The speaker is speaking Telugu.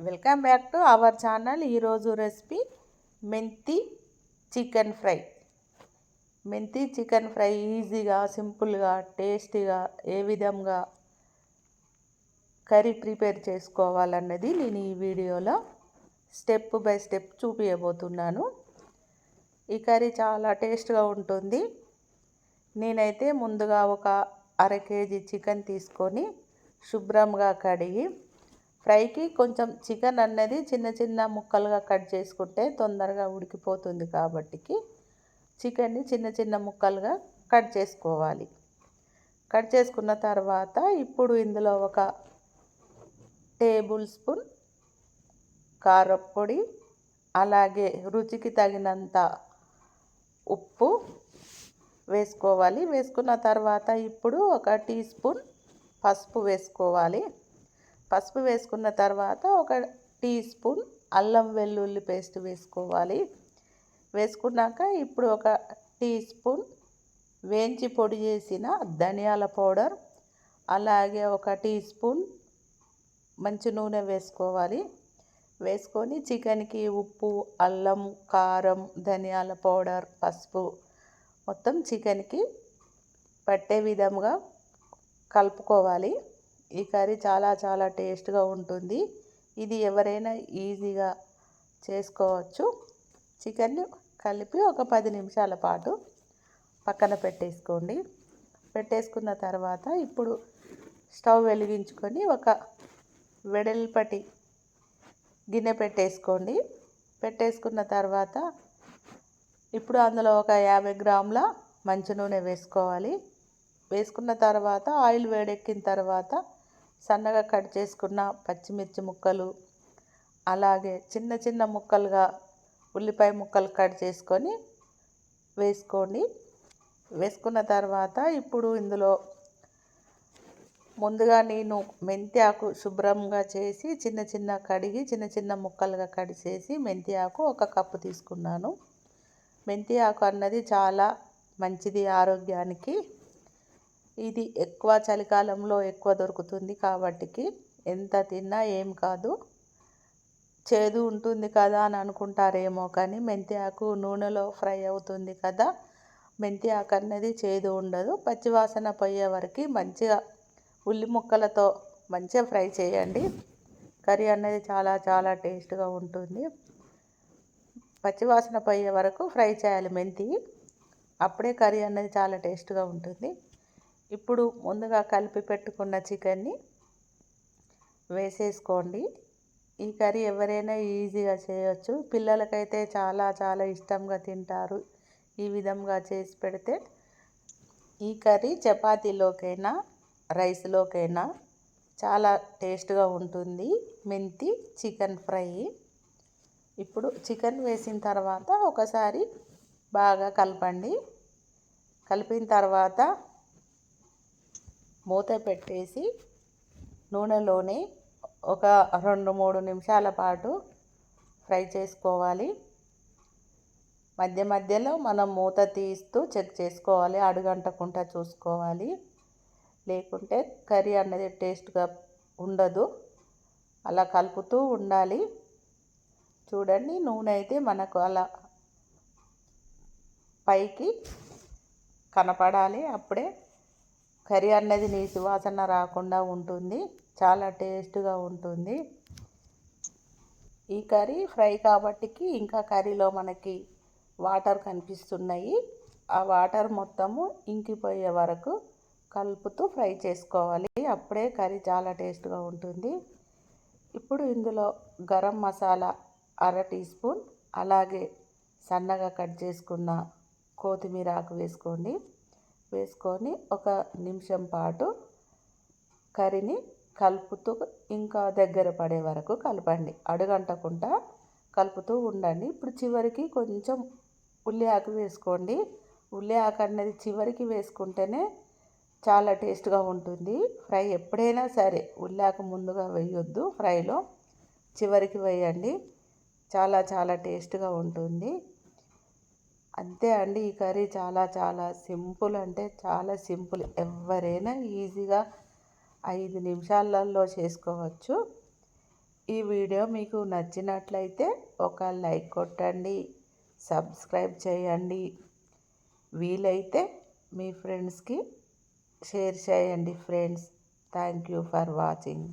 Welcome back to our channel. ఈరోజు recipe methi chicken fry. Methi chicken fry ఈజీగా సింపుల్గా టేస్టీగా ఏ విధంగా కర్రీ ప్రిపేర్ చేసుకోవాలన్నది నేను ఈ వీడియోలో స్టెప్ బై స్టెప్ చూపించబోతున్నాను ఈ కర్రీ చాలా టేస్ట్గా ఉంటుంది. నేనైతే ముందుగా ఒక అర కేజీ చికెన్ తీసుకొని శుభ్రంగా కడిగి ఫ్రైకి కొంచెం చికెన్ అన్నది చిన్న చిన్న ముక్కలుగా కట్ చేసుకుంటే తొందరగా ఉడికిపోతుంది కాబట్టికి చికెన్ని చిన్న చిన్న ముక్కలుగా కట్ చేసుకోవాలి. కట్ చేసుకున్న తర్వాత ఇప్పుడు ఇందులో ఒక టేబుల్ స్పూన్ కారప్పొడి అలాగే రుచికి తగినంత ఉప్పు వేసుకోవాలి. వేసుకున్న తర్వాత ఇప్పుడు ఒక టీ స్పూన్ పసుపు వేసుకోవాలి. పసుపు వేసుకున్న తర్వాత ఒక టీ స్పూన్ అల్లం వెల్లుల్లి పేస్ట్ వేసుకోవాలి. వేసుకున్నాక ఇప్పుడు ఒక టీ స్పూన్ వేయించి పొడి చేసిన ధనియాల పౌడర్ అలాగే ఒక టీ స్పూన్ మంచి నూనె వేసుకోవాలి. వేసుకొని చికెన్కి ఉప్పు అల్లం కారం ధనియాల పౌడర్ పసుపు మొత్తం చికెన్కి పట్టే విధంగా కలుపుకోవాలి. ఈ కర్రీ చాలా చాలా టేస్ట్గా ఉంటుంది. ఇది ఎవరైనా ఈజీగా చేసుకోవచ్చు. చికెన్ని కలిపి ఒక పది నిమిషాల పాటు పక్కన పెట్టేసుకోండి. పెట్టేసుకున్న తర్వాత ఇప్పుడు స్టవ్ వెలిగించుకొని ఒక వెడల్పటి గిన్నె పెట్టేసుకోండి. పెట్టేసుకున్న తర్వాత ఇప్పుడు అందులో ఒక యాభై గ్రాముల మంచి నూనె వేసుకోవాలి. వేసుకున్న తర్వాత ఆయిల్ వేడెక్కిన తర్వాత సన్నగా కట్ చేసుకున్న పచ్చిమిర్చి ముక్కలు అలాగే చిన్న చిన్న ముక్కలుగా ఉల్లిపాయ ముక్కలు కట్ చేసుకొని వేసుకోండి. వేసుకున్న తర్వాత ఇప్పుడు ఇందులో ముందుగా నేను మెంతి ఆకు శుభ్రంగా చేసి చిన్న చిన్న కడిగి చిన్న చిన్న ముక్కలుగా కట్ చేసి మెంతి ఆకు ఒక కప్పు తీసుకున్నాను. మెంతి ఆకు అన్నది చాలా మంచిది ఆరోగ్యానికి. ఇది ఎక్కువ చలికాలంలో ఎక్కువ దొరుకుతుంది కాబట్టికి ఎంత తిన్నా ఏం కాదు. చేదు ఉంటుంది కదా అని అనుకుంటారేమో కానీ మెంతి ఆకు నూనెలో ఫ్రై అవుతుంది కదా. మెంతి ఆకు అన్నది చేదు ఉండదు. పచ్చివాసన పోయే వరకు మంచిగా ఉల్లి ముక్కలతో మంచిగా ఫ్రై చేయండి. కర్రీ అనేది చాలా చాలా టేస్ట్గా ఉంటుంది. పచ్చివాసన పోయే వరకు ఫ్రై చేయాలి మెంతి. అప్పుడే కర్రీ అనేది చాలా టేస్ట్గా ఉంటుంది. ఇప్పుడు ముందుగా కలిపి పెట్టుకున్న చికెన్ని వేసేసుకోండి. ఈ కర్రీ ఎవరైనా ఈజీగా చేయొచ్చు. పిల్లలకైతే చాలా చాలా ఇష్టంగా తింటారు. ఈ విధంగా చేసి పెడితే ఈ కర్రీ చపాతీలోకైనా రైస్లోకైనా చాలా టేస్ట్గా ఉంటుంది. మెంతి చికెన్ ఫ్రై. ఇప్పుడు చికెన్ వేసిన తర్వాత ఒకసారి బాగా కలపండి. కలిపిన తర్వాత మూత పెట్టేసి నూనెలోనే ఒక రెండు మూడు నిమిషాల పాటు ఫ్రై చేసుకోవాలి. మధ్య మధ్యలో మనం మూత తీస్తూ చెక్ చేసుకోవాలి. అడుగంటకుండా చూసుకోవాలి. లేకుంటే కర్రీ అనేది టేస్ట్గా ఉండదు. అలా కలుపుతూ ఉండాలి. చూడండి నూనె అయితే మనకు అలా పైకి కనపడాలి. అప్పుడే కర్రీ అన్నది నీ సువాసన రాకుండా ఉంటుంది. చాలా టేస్ట్గా ఉంటుంది. ఈ కర్రీ ఫ్రై కాబట్టికి ఇంకా కర్రీలో మనకి వాటర్ కనిపిస్తున్నాయి. ఆ వాటర్ మొత్తము ఇంకిపోయే వరకు కలుపుతూ ఫ్రై చేసుకోవాలి. అప్పుడే కర్రీ చాలా టేస్ట్గా ఉంటుంది. ఇప్పుడు ఇందులో గరం మసాలా అర టీ స్పూన్ అలాగే సన్నగా కట్ చేసుకున్న కొత్తిమీర ఆకు వేసుకోండి. వేసుకొని ఒక నిమిషం పాటు కర్రీని కలుపుతూ ఇంకా దగ్గర పడే వరకు కలపండి. అడుగంటకుండా కలుపుతూ ఉండండి. ఇప్పుడు చివరికి కొంచెం ఉల్లి ఆకు వేసుకోండి. ఉల్లి ఆకు అనేది చివరికి వేసుకుంటేనే చాలా టేస్ట్గా ఉంటుంది. ఫ్రై ఎప్పుడైనా సరే ఉల్లాకు ముందుగా వేయొద్దు. ఫ్రైలో చివరికి వేయండి. చాలా చాలా టేస్ట్గా ఉంటుంది. అంతే అండి ఈ కర్రీ చాలా చాలా సింపుల్ అంటే చాలా సింపుల్. ఎవరైనా ఈజీగా ఐదు నిమిషాలలో చేసుకోవచ్చు. ఈ వీడియో మీకు నచ్చినట్లయితే ఒక లైక్ కొట్టండి సబ్స్క్రైబ్ చేయండి. వీలైతే మీ ఫ్రెండ్స్కి షేర్ చేయండి friends. Thank you for watching.